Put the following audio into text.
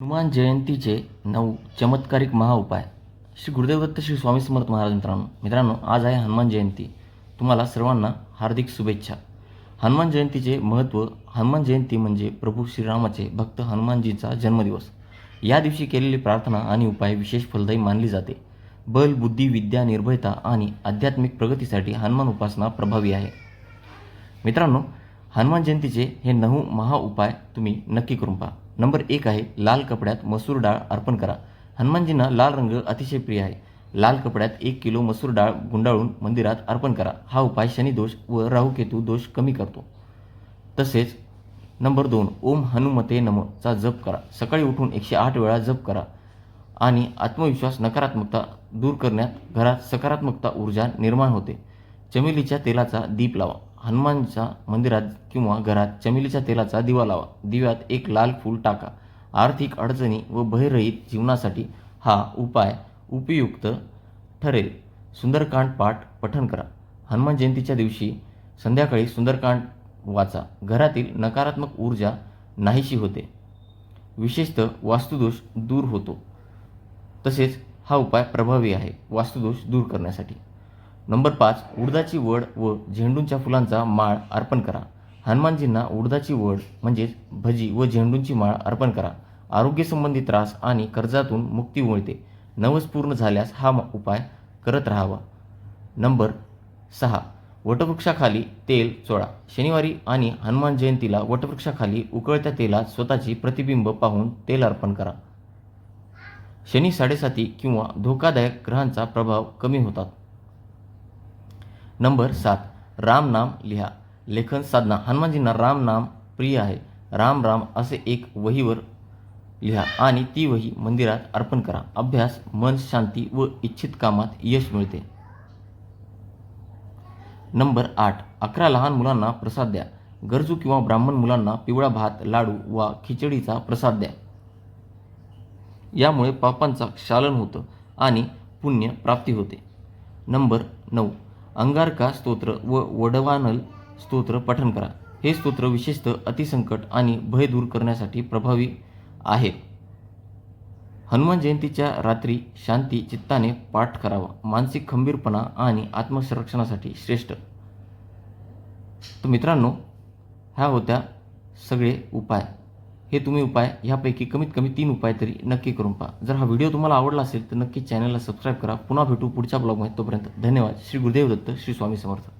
हनुमान जयंतीचे नऊ चमत्कारिक महाउपाय श्री गुरुदेव दत्त श्री स्वामी समर्थ महाराज मित्रांनो मित्रांनो आज आहे हनुमान जयंती. तुम्हाला सर्वांना हार्दिक शुभेच्छा. हनुमान जयंतीचे महत्त्व हनुमान जयंती म्हणजे प्रभू श्रीरामाचे भक्त हनुमानजीचा जन्मदिवस. या दिवशी केलेली प्रार्थना आणि उपाय विशेष फलदायी मानली जाते. बल बुद्धी विद्या निर्भयता आणि आध्यात्मिक प्रगतीसाठी हनुमान उपासना प्रभावी आहे. मित्रांनो हनुमान जयंतीचे हे नऊ महा उपाय तुम्ही नक्की करून पहा. नंबर एक आहे लाल कपड्यात मसूर डाळ अर्पण करा. हनुमानजींना लाल रंग अतिशय प्रिय आहे. लाल कपड्यात एक किलो मसूर डाळ गुंडाळून मंदिरात अर्पण करा. हा उपाय शनिदोष व राहुकेतू दोष कमी करतो. तसेच नंबर दोन ओम हनुमते नमचा जप करा. सकाळी उठून एकशे आठ वेळा जप करा. आणि आत्मविश्वास नकारात्मकता दूर करण्यात घरात सकारात्मकता ऊर्जा निर्माण होते. चमेलीच्या तेलाचा दीप लावा. हनुमानच्या मंदिरात किंवा घरात चमेलीच्या तेलाचा दिवा लावा. दिव्यात एक लाल फूल टाका. आर्थिक अडचणी व भयरहित जीवनासाठी हा उपाय उपयुक्त ठरेल. सुंदरकांड पाठ पठण करा. हनुमान जयंतीच्या दिवशी संध्याकाळी सुंदरकांड वाचा. घरातील नकारात्मक ऊर्जा नाहीशी होते. विशेषतः वास्तुदोष दूर होतो. तसेच हा उपाय प्रभावी आहे. वास्तुदोष दूर करण्यासाठी. नंबर पाच उडदाची वड व झेंडूंच्या फुलांचा माळ अर्पण करा. हनुमानजींना उडदाची वड म्हणजेच भजी व झेंडूंची माळ अर्पण करा. आरोग्यसंबंधी त्रास आणि कर्जातून मुक्ती मिळते. नवस पूर्ण झाल्यास हा उपाय करत राहावा. नंबर सहा वटवृक्षाखाली तेल चोळा. शनिवारी आणि हनुमान जयंतीला वटवृक्षाखाली उकळत्या तेलात स्वतःची प्रतिबिंब पाहून तेल अर्पण करा. शनी साडेसाती किंवा धोकादायक ग्रहांचा प्रभाव कमी होतात. नंबर सात राम नाम लिहा. लेखन साधना हनुमानजींना राम नाम प्रिय आहे. राम राम असे एक वहीवर लिहा आणि ती वही मंदिरात अर्पण करा. अभ्यास मन शांती व इच्छित कामात यश मिळते. नंबर आठ अकरा लहान मुलांना प्रसाद द्या. गरजू किंवा ब्राह्मण मुलांना पिवळा भात लाडू वा खिचडीचा प्रसाद द्या. यामुळे पापांचा क्षालन होतं आणि पुण्य प्राप्ती होते. नंबर नऊ अंगारका स्तोत्र व वडवानल स्तोत्र पठण करा. हे स्तोत्र विशेषतः अतिसंकट आणि भय दूर करण्यासाठी प्रभावी आहे. हनुमान जयंतीच्या रात्री शांती चित्ताने पाठ करावा. मानसिक खंबीरपणा आणि आत्मसंरक्षणासाठी श्रेष्ठ. तर मित्रांनो ह्या होत्या सगळे उपाय. हे तुम्ही उपाय ह्यापैकी कमीत कमी तीन उपाय तरी नक्की करून पहा. जर हा व्हिडिओ तुम्हाला आवडला असेल तर नक्की चॅनलला सबस्क्राईब करा. पुन्हा भेटू पुढच्या ब्लॉगमध्ये. तोपर्यंत धन्यवाद. श्री गुरुदेव दत्त श्री स्वामी समर्थ.